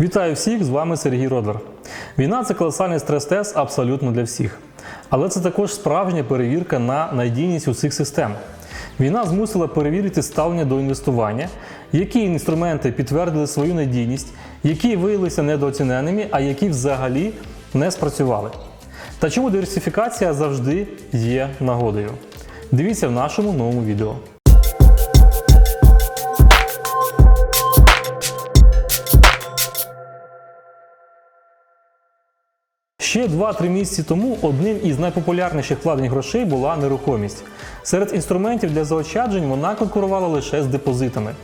Вітаю всіх! З вами Сергій Родлер. Війна це колосальний стрес-тест абсолютно для всіх. Але це також справжня перевірка на надійність усіх систем. Війна змусила перевірити ставлення до інвестування, які інструменти підтвердили свою надійність, які виявилися недооціненими, а які взагалі не спрацювали. Та чому диверсифікація завжди є нагодою? Дивіться в нашому новому відео. Ще 2-3 місяці тому одним із найпопулярніших вкладень грошей була нерухомість. Серед інструментів для заощаджень вона конкурувала лише з депозитами.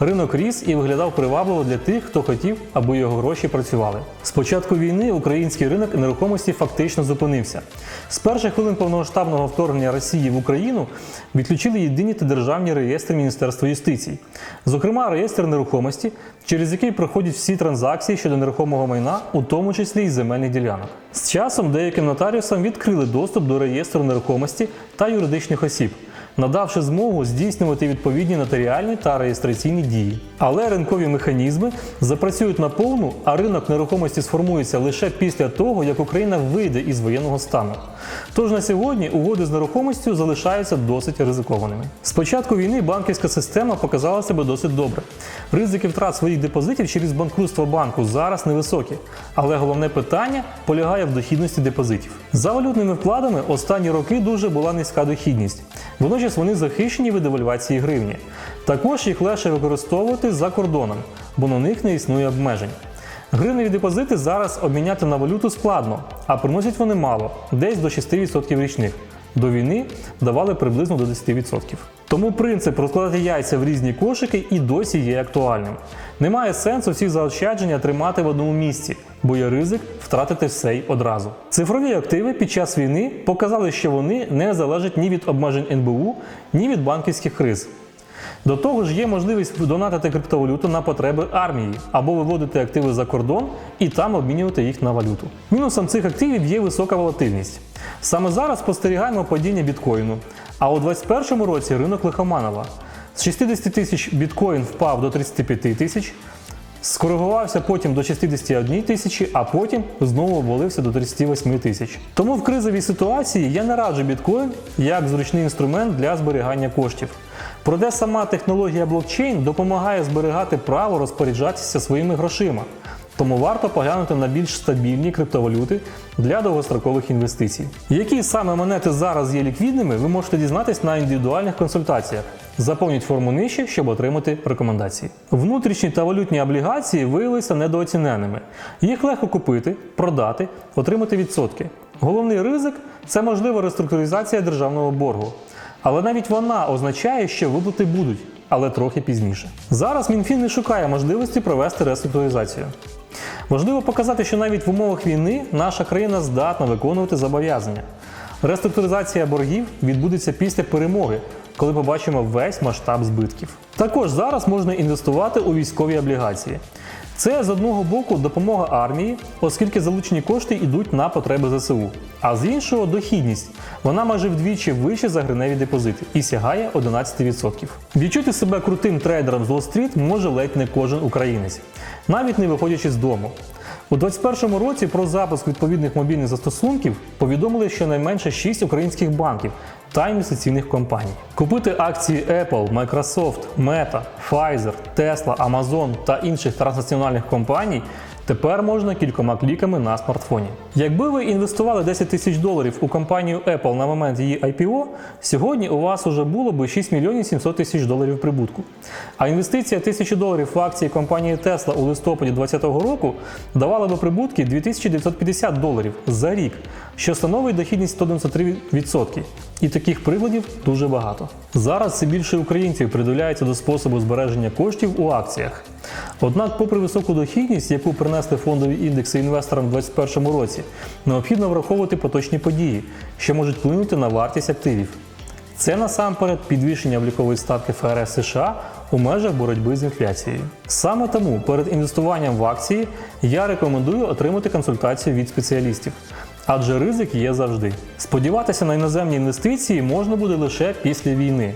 Ринок ріс і виглядав привабливо для тих, хто хотів, аби його гроші працювали. З початку війни український ринок нерухомості фактично зупинився. З перших хвилин повномасштабного вторгнення Росії в Україну відключили єдині та державні реєстри Міністерства юстиції, зокрема реєстр нерухомості, через який проходять всі транзакції щодо нерухомого майна, у тому числі й земельних ділянок. З часом деяким нотаріусам відкрили доступ до реєстру нерухомості та юридичних осіб, надавши змогу здійснювати відповідні нотаріальні та реєстраційні дії. Але ринкові механізми запрацюють наповну, а ринок нерухомості сформується лише після того, як Україна вийде із воєнного стану. Тож на сьогодні угоди з нерухомістю залишаються досить ризикованими. З початку війни банківська система показала себе досить добре. Ризики втрат своїх депозитів через банкрутство банку зараз невисокі, але головне питання полягає в дохідності депозитів. За валютними вкладами останні роки дуже була низька дохідність. Водночас вони захищені від девальвації гривні. Також їх легше використовувати за кордоном, бо на них не існує обмежень. Гривневі депозити зараз обміняти на валюту складно, а приносять вони мало, десь до 6% річних. До війни давали приблизно до 10%. Тому принцип розкладати яйця в різні кошики і досі є актуальним. Немає сенсу всі заощадження тримати в одному місці, бо є ризик втратити все й одразу. Цифрові активи під час війни показали, що вони не залежать ні від обмежень НБУ, ні від банківських криз. До того ж, є можливість донатити криптовалюту на потреби армії або виводити активи за кордон і там обмінювати їх на валюту. Мінусом цих активів є висока волатильність. Саме зараз спостерігаємо падіння біткоїну. А у 2021 році ринок лихоманова. З 60 тисяч біткоін впав до 35 тисяч, скоригувався потім до 61 тисячі, а потім знову обвалився до 38 тисяч. Тому в кризовій ситуації я не раджу біткоін як зручний інструмент для зберігання коштів. Проте сама технологія блокчейн допомагає зберігати право розпоряджатися своїми грошима. Тому варто поглянути на більш стабільні криптовалюти для довгострокових інвестицій. Які саме монети зараз є ліквідними, ви можете дізнатись на індивідуальних консультаціях. Заповніть форму нижче, щоб отримати рекомендації. Внутрішні та валютні облігації виявилися недооціненими. Їх легко купити, продати, отримати відсотки. Головний ризик це можлива реструктуризація державного боргу. Але навіть вона означає, що виплати будуть, але трохи пізніше. Зараз Мінфін не шукає можливості провести реструктуризацію. Важливо показати, що навіть в умовах війни наша країна здатна виконувати зобов'язання. Реструктуризація боргів відбудеться після перемоги, коли побачимо весь масштаб збитків. Також зараз можна інвестувати у військові облігації. Це з одного боку допомога армії, оскільки залучені кошти йдуть на потреби ЗСУ. А з іншого дохідність. Вона майже вдвічі вище за гриневі депозити і сягає 11%. Відчути себе крутим трейдером з Уолл-стріт може ледь не кожен українець, навіть не виходячи з дому. У 2021 році про запуск відповідних мобільних застосунків повідомили щонайменше 6 українських банків та інвестиційних компаній. Купити акції Apple, Microsoft, Meta, Pfizer, Tesla, Amazon та інших транснаціональних компаній тепер можна кількома кліками на смартфоні. Якби ви інвестували 10 тисяч доларів у компанію Apple на момент її IPO, сьогодні у вас уже було би 6 мільйонів 700 тисяч доларів прибутку. А інвестиція 1000 доларів в акції компанії Tesla у листопаді 2020 року давала би прибутки 2950 доларів за рік, що становить дохідність 193%. І таких прикладів дуже багато. Зараз все більше українців придивляються до способу збереження коштів у акціях. Однак, попри високу дохідність, яку принесли фондові індекси інвесторам у 2021 році, необхідно враховувати поточні події, що можуть вплинути на вартість активів. Це насамперед підвищення облікової ставки ФРС США у межах боротьби з інфляцією. Саме тому перед інвестуванням в акції я рекомендую отримати консультацію від спеціалістів. Адже ризик є завжди. Сподіватися на іноземні інвестиції можна буде лише після війни.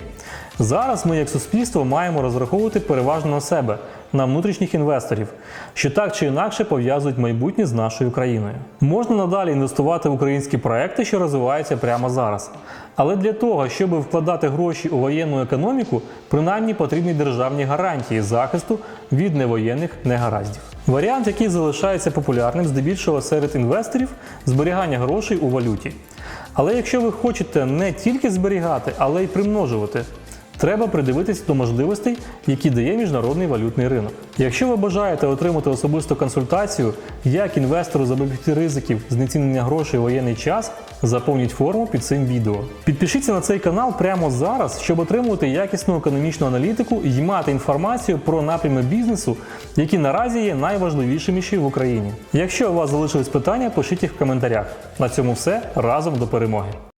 Зараз ми, як суспільство, маємо розраховувати переважно на себе, на внутрішніх інвесторів, що так чи інакше пов'язують майбутнє з нашою країною. Можна надалі інвестувати в українські проекти, що розвиваються прямо зараз. Але для того, щоб вкладати гроші у воєнну економіку, принаймні потрібні державні гарантії захисту від невоєнних негараздів. Варіант, який залишається популярним здебільшого серед інвесторів зберігання грошей у валюті. Але якщо ви хочете не тільки зберігати, але й примножувати, треба придивитись до можливостей, які дає міжнародний валютний ринок. Якщо ви бажаєте отримати особисту консультацію, як інвестору запобігти ризиків знецінення грошей у воєнний час, заповніть форму під цим відео. Підпишіться на цей канал прямо зараз, щоб отримувати якісну економічну аналітику і мати інформацію про напрями бізнесу, які наразі є найважливішими в Україні. Якщо у вас залишились питання, пишіть їх в коментарях. На цьому все разом до перемоги.